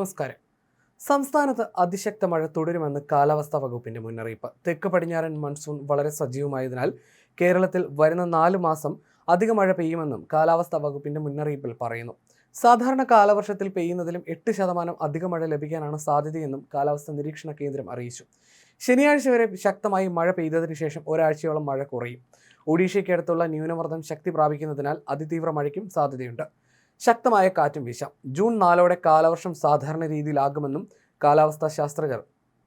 നമസ്കാരം. സംസ്ഥാനത്ത് അതിശക്ത മഴ തുടരുമെന്ന് കാലാവസ്ഥാ വകുപ്പിന്റെ മുന്നറിയിപ്പ്. തെക്ക് പടിഞ്ഞാറൻ മൺസൂൺ വളരെ സജീവമായതിനാൽ കേരളത്തിൽ വരുന്ന നാല് മാസം അധിക മഴ പെയ്യുമെന്നും കാലാവസ്ഥാ വകുപ്പിന്റെ മുന്നറിയിപ്പിൽ പറയുന്നു. സാധാരണ കാലവർഷത്തിൽ പെയ്യുന്നതിലും എട്ട് ശതമാനം അധിക മഴ ലഭിക്കാനാണ് സാധ്യതയെന്നും കാലാവസ്ഥാ നിരീക്ഷണ കേന്ദ്രം അറിയിച്ചു. ശനിയാഴ്ച വരെ ശക്തമായി മഴ പെയ്തതിനു ശേഷം ഒരാഴ്ചയോളം മഴ കുറയും. ഒഡീഷയ്ക്കടുത്തുള്ള ന്യൂനമർദ്ദം ശക്തി പ്രാപിക്കുന്നതിനാൽ അതിതീവ്ര മഴയ്ക്കും സാധ്യതയുണ്ട്. ശക്തമായ കാറ്റും വീശാം. ജൂൺ നാലോടെ കാലവർഷം സാധാരണ രീതിയിലാകുമെന്നും കാലാവസ്ഥാ ശാസ്ത്രജ്ഞർ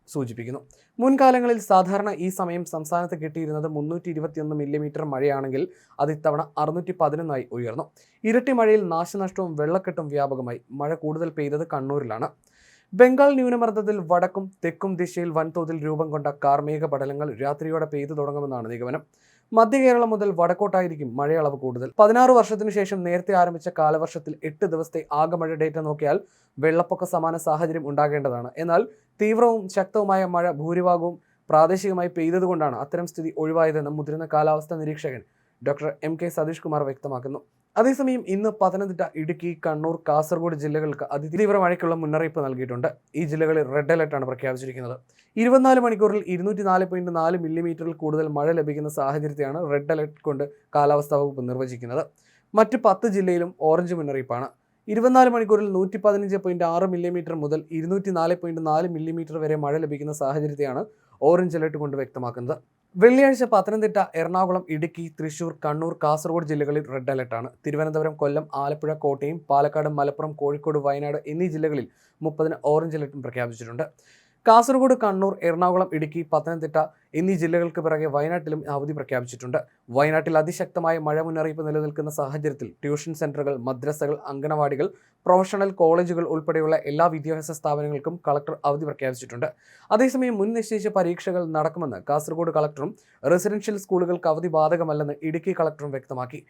സൂചിപ്പിക്കുന്നു. മുൻകാലങ്ങളിൽ സാധാരണ ഈ സമയം സംസ്ഥാനത്ത് കിട്ടിയിരുന്നത് മുന്നൂറ്റി ഇരുപത്തിയൊന്ന് മില്ലിമീറ്റർ മഴയാണെങ്കിൽ അത് ഇത്തവണ അറുന്നൂറ്റി പതിനൊന്നായി ഉയർന്നു. ഇരട്ടി മഴയിൽ നാശനഷ്ടവും വെള്ളക്കെട്ടും വ്യാപകമായി. മഴ കൂടുതൽ പെയ്തത് കണ്ണൂരിലാണ്. ബംഗാൾ ന്യൂനമർദ്ദത്തിൽ വടക്കും തെക്കും ദിശയിൽ വൻതോതിൽ രൂപം കൊണ്ട കാർമേഘ പടലങ്ങൾ രാത്രിയോടെ പെയ്തു തുടങ്ങുമെന്നാണ് നിഗമനം. മധ്യ കേരളം മുതൽ വടക്കോട്ടായിരിക്കും മഴയളവ് കൂടുതൽ. പതിനാറ് വർഷത്തിനു ശേഷം നേരത്തെ ആരംഭിച്ച കാലവർഷത്തിൽ എട്ട് ദിവസത്തെ ആകെ മഴ ഡേറ്റ നോക്കിയാൽ വെള്ളപ്പൊക്ക സമാന സാഹചര്യം ഉണ്ടാകേണ്ടതാണ്. എന്നാൽ തീവ്രവും ശക്തവുമായ മഴ ഭൂരിഭാഗവും പ്രാദേശികമായി പെയ്തതുകൊണ്ടാണ് അത്തരം സ്ഥിതി ഒഴിവായതെന്ന് മുതിർന്ന കാലാവസ്ഥാ നിരീക്ഷകൻ doctor M K Satheesh Kumar വ്യക്തമാക്കുന്നു. അതേസമയം ഇന്ന് പത്തനംതിട്ട ഇടുക്കി കണ്ണൂർ കാസർഗോഡ് ജില്ലകൾക്ക് അതിതീവ്ര മഴയ്ക്കുള്ള മുന്നറിയിപ്പ് നൽകിയിട്ടുണ്ട്. ഈ ജില്ലകളിൽ റെഡ് അലർട്ടാണ് പ്രഖ്യാപിച്ചിരിക്കുന്നത്. ഇരുപത്തിനാല് മണിക്കൂറിൽ ഇരുന്നൂറ്റി നാല് പോയിന്റ് നാല് മില്ലിമീറ്ററിൽ കൂടുതൽ മഴ ലഭിക്കുന്ന സാഹചര്യത്തെയാണ് റെഡ് അലർട്ട് കൊണ്ട് കാലാവസ്ഥാ വകുപ്പ് നിർവചിക്കുന്നത്. മറ്റ് പത്ത് ജില്ലയിലും ഓറഞ്ച് മുന്നറിയിപ്പാണ്. ഇരുപത്തിനാല് മണിക്കൂറിൽ നൂറ്റി പതിനഞ്ച് പോയിന്റ് ആറ് മില്ലിമീറ്റർ മുതൽ ഇരുന്നൂറ്റി നാല് പോയിന്റ് നാല് മില്ലിമീറ്റർ വരെ മഴ ലഭിക്കുന്ന സാഹചര്യത്തെയാണ് ഓറഞ്ച് അലർട്ട് കൊണ്ട് വ്യക്തമാക്കുന്നത്. വെള്ളിയാഴ്ച പത്തനംതിട്ട എറണാകുളം ഇടുക്കി തൃശൂർ കണ്ണൂർ കാസർഗോഡ് ജില്ലകളിൽ റെഡ് അലർട്ടാണ് തിരുവനന്തപുരം കൊല്ലം ആലപ്പുഴ കോട്ടയം പാലക്കാട് മലപ്പുറം കോഴിക്കോട് വയനാട് എന്നീ ജില്ലകളിൽ മുപ്പതിന് ഓറഞ്ച് അലർട്ടും പ്രഖ്യാപിച്ചിട്ടുണ്ട്. കാസർഗോഡ് കണ്ണൂർ എറണാകുളം ഇടുക്കി പത്തനംതിട്ട എന്നീ ജില്ലകൾക്ക് പിറകെ വയനാട്ടിലും അവധി പ്രഖ്യാപിച്ചിട്ടുണ്ട്. വയനാട്ടിൽ അതിശക്തമായ മഴ മുന്നറിയിപ്പ് നിലനിൽക്കുന്ന സാഹചര്യത്തിൽ ട്യൂഷൻ സെന്ററുകൾ മദ്രസകൾ അംഗനവാടികൾ പ്രൊഫഷണൽ കോളേജുകൾ ഉൾപ്പെടെയുള്ള എല്ലാ വിദ്യാഭ്യാസ സ്ഥാപനങ്ങൾക്കും കളക്ടർ അവധി പ്രഖ്യാപിച്ചിട്ടുണ്ട്. അതേസമയം മുൻ നിശ്ചയിച്ച പരീക്ഷകൾ നടക്കുമെന്ന് കാസർഗോഡ് കളക്ടറും റെസിഡൻഷ്യൽ സ്കൂളുകൾക്ക് അവധി ബാധകമല്ലെന്ന് ഇടുക്കി കളക്ടറും വ്യക്തമാക്കി.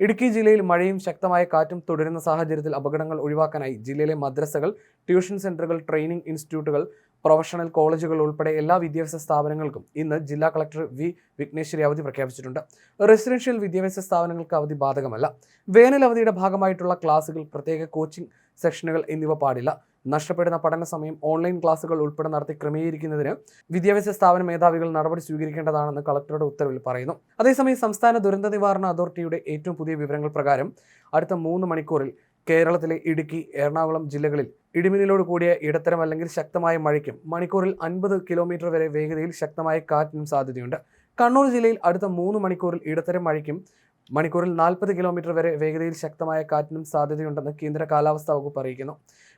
ഇടുക്കി ജില്ലയിൽ മഴയും ശക്തമായ കാറ്റും തുടരുന്ന സാഹചര്യത്തിൽ അപകടങ്ങൾ ഒഴിവാക്കാനായി ജില്ലയിലെ മദ്രസകൾ ട്യൂഷൻ സെന്ററുകൾ ട്രെയിനിംഗ് ഇൻസ്റ്റിറ്റ്യൂട്ടുകൾ പ്രൊഫഷണൽ കോളേജുകൾ ഉൾപ്പെടെ എല്ലാ വിദ്യാഭ്യാസ സ്ഥാപനങ്ങൾക്കും ഇന്ന് ജില്ലാ കളക്ടർ വി വിഘ്നേശ്വരി അവധി പ്രഖ്യാപിച്ചിട്ടുണ്ട്. റെസിഡൻഷ്യൽ വിദ്യാഭ്യാസ സ്ഥാപനങ്ങൾക്ക് അവധി ബാധകമല്ല. വേനൽ അവധിയുടെ ഭാഗമായിട്ടുള്ള ക്ലാസുകൾ പ്രത്യേക കോച്ചിംഗ് സെക്ഷനുകൾ എന്നിവ പാടില്ല. നഷ്ടപ്പെടുന്ന പഠന സമയം ഓൺലൈൻ ക്ലാസുകൾ ഉൾപ്പെടെ നടത്തി ക്രമീകരിക്കുന്നതിന് വിദ്യാഭ്യാസ സ്ഥാപന മേധാവികൾ നടപടി സ്വീകരിക്കേണ്ടതാണെന്ന് കളക്ടറുടെ ഉത്തരവിൽ പറയുന്നു. അതേസമയം സംസ്ഥാന ദുരന്ത നിവാരണ അതോറിറ്റിയുടെ ഏറ്റവും പുതിയ വിവരങ്ങൾ പ്രകാരം അടുത്ത മൂന്ന് മണിക്കൂറിൽ കേരളത്തിലെ ഇടുക്കി എറണാകുളം ജില്ലകളിൽ ഇടിമിന്നലോട് കൂടിയ ഇടത്തരം അല്ലെങ്കിൽ ശക്തമായ മഴയ്ക്കും മണിക്കൂറിൽ അൻപത് കിലോമീറ്റർ വരെ വേഗതയിൽ ശക്തമായ കാറ്റിനും സാധ്യതയുണ്ട്. കണ്ണൂർ ജില്ലയിൽ അടുത്ത മൂന്ന് മണിക്കൂറിൽ ഇടത്തരം മഴയ്ക്കും മണിക്കൂറിൽ നാൽപ്പത് കിലോമീറ്റർ വരെ വേഗതയിൽ ശക്തമായ കാറ്റിനും സാധ്യതയുണ്ടെന്ന് കേന്ദ്ര കാലാവസ്ഥാ വകുപ്പ് അറിയിക്കുന്നു.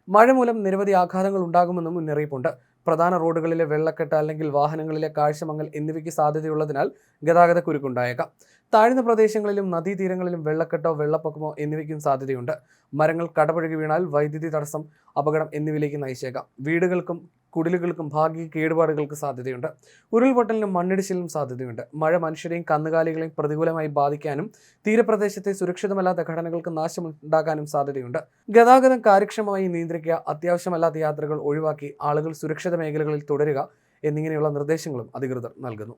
മഴ മൂലം നിരവധി ആഘാതങ്ങൾ ഉണ്ടാകുമെന്നും മുന്നറിയിപ്പുണ്ട്. പ്രധാന റോഡുകളിലെ വെള്ളക്കെട്ട് അല്ലെങ്കിൽ വാഹനങ്ങളിലെ കാഴ്ചമങ്ങൽ എന്നിവയ്ക്ക് സാധ്യതയുള്ളതിനാൽ ഗതാഗത കുരുക്കുണ്ടായേക്കാം. താഴ്ന്ന പ്രദേശങ്ങളിലും നദീതീരങ്ങളിലും വെള്ളക്കെട്ടോ വെള്ളപ്പൊക്കമോ എന്നിവയ്ക്കും സാധ്യതയുണ്ട്. മരങ്ങൾ കടപുഴകി വീണാൽ വൈദ്യുതി തടസ്സം അപകടം എന്നിവയിലേക്ക് നയിച്ചേക്കാം. വീടുകൾക്കും കുടിലുകൾക്കും ഭാഗിക കേടുപാടുകൾക്ക് സാധ്യതയുണ്ട്. ഉരുൾപൊട്ടലിനും മണ്ണിടിച്ചിലിനും സാധ്യതയുണ്ട്. മഴ മനുഷ്യരെയും കന്നുകാലികളെയും പ്രതികൂലമായി ബാധിക്കാനും തീരപ്രദേശത്തെ സുരക്ഷിതമല്ലാത്ത ഘടനകൾക്ക് നാശമുണ്ടാകാനും സാധ്യതയുണ്ട്. ഗതാഗതം കാര്യക്ഷമമായി നിയന്ത്രിക്കുക അത്യാവശ്യമല്ലാത്ത യാത്രകൾ ഒഴിവാക്കി ആളുകൾ സുരക്ഷിത മേഖലകളിൽ തുടരുക എന്നിങ്ങനെയുള്ള നിർദ്ദേശങ്ങളും അധികൃതർ നൽകുന്നു.